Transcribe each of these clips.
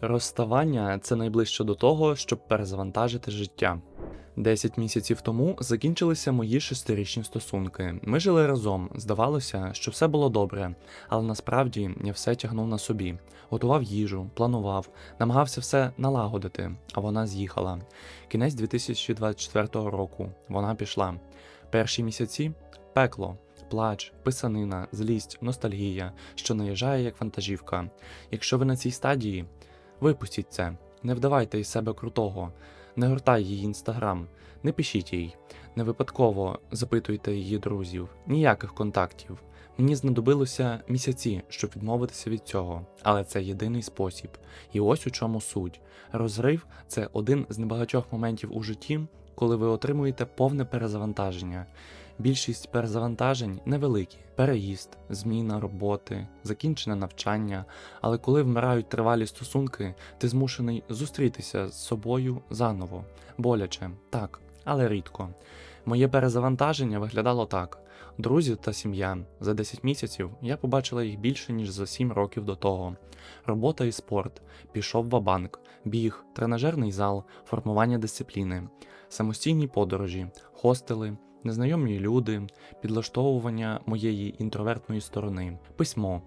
Розставання це найближче до того, щоб перезавантажити життя. Десять місяців тому закінчилися мої шестирічні стосунки. Ми жили разом. Здавалося, що все було добре, але насправді я все тягнув на собі. Готував їжу, планував, намагався все налагодити, а вона з'їхала. Кінець 2024 року вона пішла. Перші місяці пекло. Плач, писанина, злість, ностальгія, що наїжджає як вантажівка. Якщо ви на цій стадії, випустіть це, не вдавайте із себе крутого, не гортай її інстаграм, не пишіть їй, не випадково запитуйте її друзів, ніяких контактів. Мені знадобилося місяці, щоб відмовитися від цього, але це єдиний спосіб. І ось у чому суть. Розрив це один з небагатьох моментів у житті, коли ви отримуєте повне перезавантаження. Більшість перезавантажень невеликі: переїзд, зміна роботи, закінчене навчання. Але коли вмирають тривалі стосунки, ти змушений зустрітися з собою заново. Боляче, так, але рідко. Моє перезавантаження виглядало так: друзі та сім'я. За 10 місяців я побачила їх більше, ніж за 7 років до того. Робота і спорт, пішов ва-банк, біг, тренажерний зал, формування дисципліни, самостійні подорожі, хостели, незнайомі люди, підлаштовування моєї інтровертної сторони, письмо,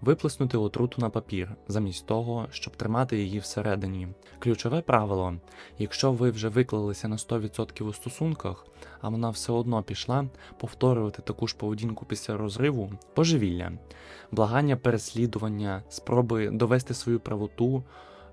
виплеснути отруту на папір, замість того, щоб тримати її всередині. Ключове правило: якщо ви вже виклалися на 100% у стосунках, а вона все одно пішла, повторювати таку ж поведінку після розриву божевілля, благання переслідування, спроби довести свою правоту.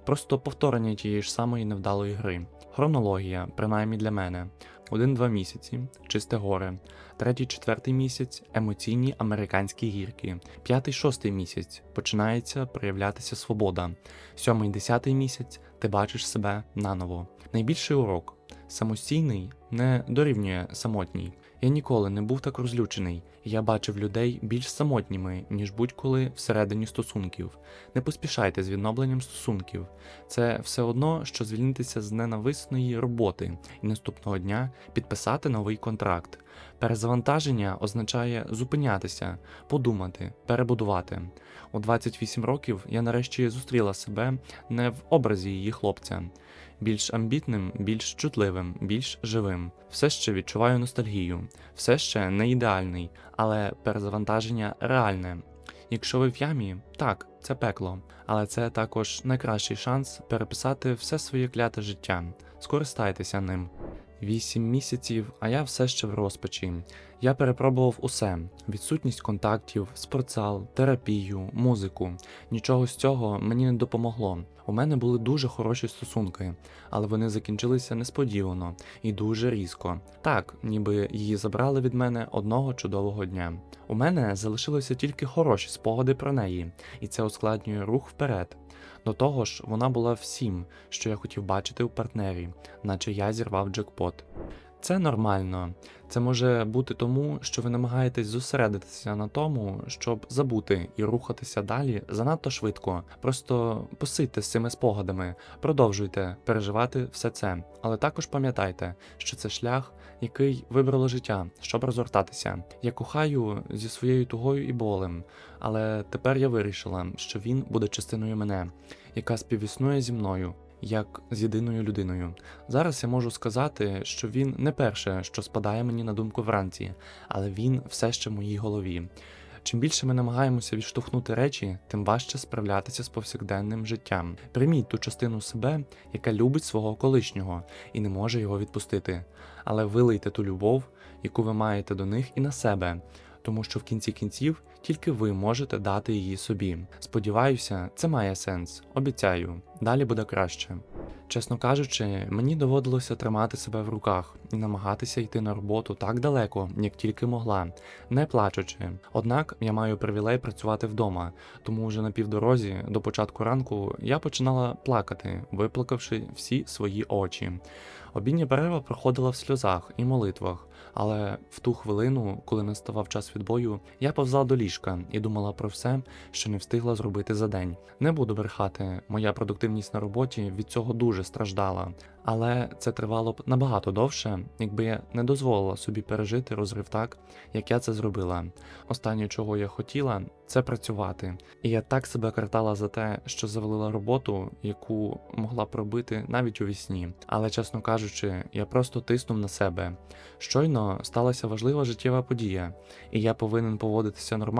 Просто повторення тієї ж самої невдалої гри. Хронологія, принаймні для мене. Один-два місяці, чисте горе, третій, четвертий місяць емоційні американські гірки, п'ятий, шостий місяць починається проявлятися свобода. Сьомий, десятий місяць ти бачиш себе наново. Найбільший урок самостійний не дорівнює самотній. Я ніколи не був так розлючений, я бачив людей більш самотніми, ніж будь-коли всередині стосунків. Не поспішайте з відновленням стосунків. Це все одно, що звільнитися з ненависної роботи і наступного дня підписати новий контракт. Перезавантаження означає зупинятися, подумати, перебудувати. У 28 років я нарешті зустріла себе не в образі її хлопця. Більш амбітним, більш чутливим, більш живим. Все ще відчуваю ностальгію, все ще не ідеальний, але перезавантаження реальне. Якщо ви в ямі, так, це пекло, але це також найкращий шанс переписати все своє кляте життя. Скористайтеся ним. Вісім місяців, а я все ще в розпачі. Я перепробував усе: відсутність контактів, спортзал, терапію, музику. Нічого з цього мені не допомогло. У мене були дуже хороші стосунки, але вони закінчилися несподівано і дуже різко. Так, ніби її забрали від мене одного чудового дня. У мене залишилося тільки хороші спогади про неї, і це ускладнює рух вперед. До того ж, вона була всім, що я хотів бачити у партнері, наче я зірвав джекпот. Це нормально. Це може бути тому, що ви намагаєтесь зосередитися на тому, щоб забути і рухатися далі занадто швидко. Просто посидьте з цими спогадами, продовжуйте переживати все це. Але також пам'ятайте, що це шлях, який вибрало життя, щоб розгортатися. Я кохаю зі своєю тугою і болем, але тепер я вирішила, що він буде частиною мене, яка співіснує зі мною як з єдиною людиною. Зараз я можу сказати, що він не перше, що спадає мені на думку вранці, але він все ще в моїй голові. Чим більше ми намагаємося відштовхнути речі, тим важче справлятися з повсякденним життям. Прийміть ту частину себе, яка любить свого колишнього і не може його відпустити. Але вилийте ту любов, яку ви маєте до них і на себе, тому що в кінці кінців тільки ви можете дати її собі. Сподіваюся, це має сенс. Обіцяю, далі буде краще. Чесно кажучи, мені доводилося тримати себе в руках і намагатися йти на роботу так далеко, як тільки могла, не плачучи. Однак я маю привілей працювати вдома, тому вже на півдорозі до початку ранку я починала плакати, виплакавши всі свої очі. Обідня перерва проходила в сльозах і молитвах, але в ту хвилину, коли наставав час відбою, я повзла до ліжка і думала про все, що не встигла зробити за день. Не буду брехати, моя продуктивність на роботі від цього дуже страждала. Але це тривало б набагато довше, якби я не дозволила собі пережити розрив так, як я це зробила. Останнє, чого я хотіла, це працювати. І я так себе картала за те, що завалила роботу, яку могла б робити навіть у вісні. Але, чесно кажучи, я просто тиснув на себе. Щойно сталася важлива життєва подія, і я повинен поводитися нормально?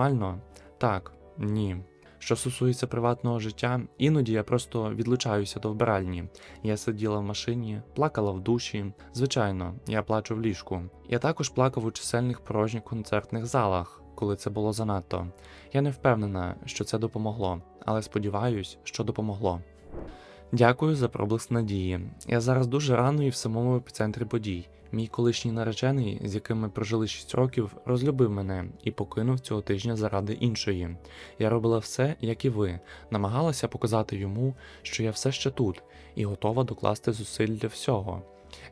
Так, ні. Що стосується приватного життя, іноді я просто відлучаюся до вбиральні. Я сиділа в машині, плакала в душі. Звичайно, я плачу в ліжку. Я також плакав у чисельних порожніх концертних залах, коли це було занадто. Я не впевнена, що це допомогло, але сподіваюсь, що допомогло. Дякую за проблиск надії. Я зараз дуже рано і в самому епіцентрі подій. Мій колишній наречений, з яким ми прожили 6 років, розлюбив мене і покинув цього тижня заради іншої. Я робила все, як і ви, намагалася показати йому, що я все ще тут і готова докласти зусиль для всього.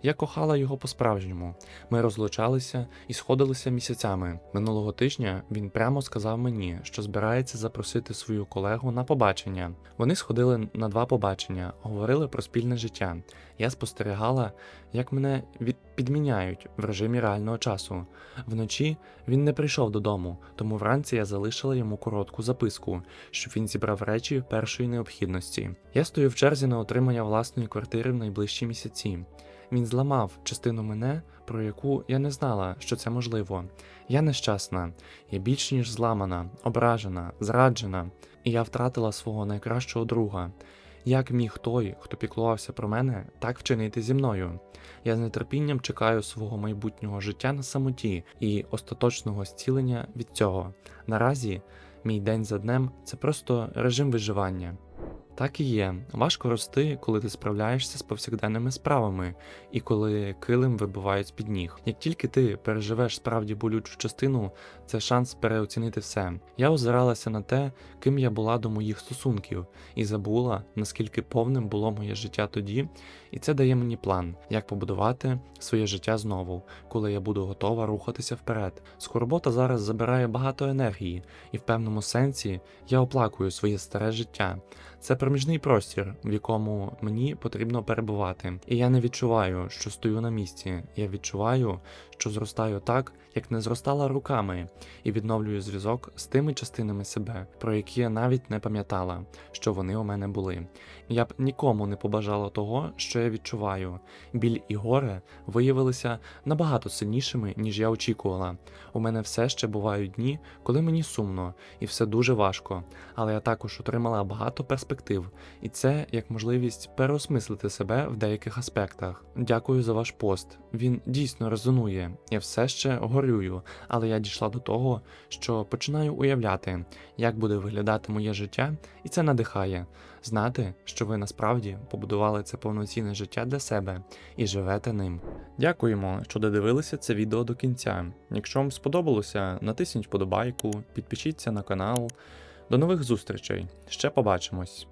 Я кохала його по-справжньому. Ми розлучалися і сходилися місяцями. Минулого тижня він прямо сказав мені, що збирається запросити свою колегу на побачення. Вони сходили на два побачення, говорили про спільне життя. Я спостерігала, як мене від... підміняють в режимі реального часу. Вночі він не прийшов додому, тому вранці я залишила йому коротку записку, щоб він зібрав речі першої необхідності. Я стою в черзі на отримання власної квартири в найближчі місяці. Він зламав частину мене, про яку я не знала, що це можливо. Я нещасна, я більш ніж зламана, ображена, зраджена, і я втратила свого найкращого друга. Як міг той, хто піклувався про мене, так вчинити зі мною? Я з нетерпінням чекаю свого майбутнього життя на самоті і остаточного зцілення від цього. Наразі мій день за днем це просто режим виживання. Так і є. Важко рости, коли ти справляєшся з повсякденними справами і коли килим вибивають з-під ніг. Як тільки ти переживеш справді болючу частину, це шанс переоцінити все. Я озиралася на те, ким я була до моїх стосунків, і забула, наскільки повним було моє життя тоді, і це дає мені план, як побудувати своє життя знову, коли я буду готова рухатися вперед. Скорбота зараз забирає багато енергії, і в певному сенсі я оплакую своє старе життя. Це проміжний простір, в якому мені потрібно перебувати. І я не відчуваю, що стою на місці. Я відчуваю, що зростаю так, як не зростала руками, і відновлюю зв'язок з тими частинами себе, про які я навіть не пам'ятала, що вони у мене були. Я б нікому не побажала того, що я відчуваю. Біль і горе виявилися набагато сильнішими, ніж я очікувала. У мене все ще бувають дні, коли мені сумно, і все дуже важко. Але я також отримала багато перспектив, і це як можливість переосмислити себе в деяких аспектах. Дякую за ваш пост. Він дійсно резонує. Я все ще горюю, але я дійшла до того, що починаю уявляти, як буде виглядати моє життя, і це надихає. Знати, що ви насправді побудували це повноцінне життя для себе і живете ним. Дякуємо, що додивилися це відео до кінця. Якщо вам сподобалося, натисніть вподобайку, підпишіться на канал. До нових зустрічей. Ще побачимось.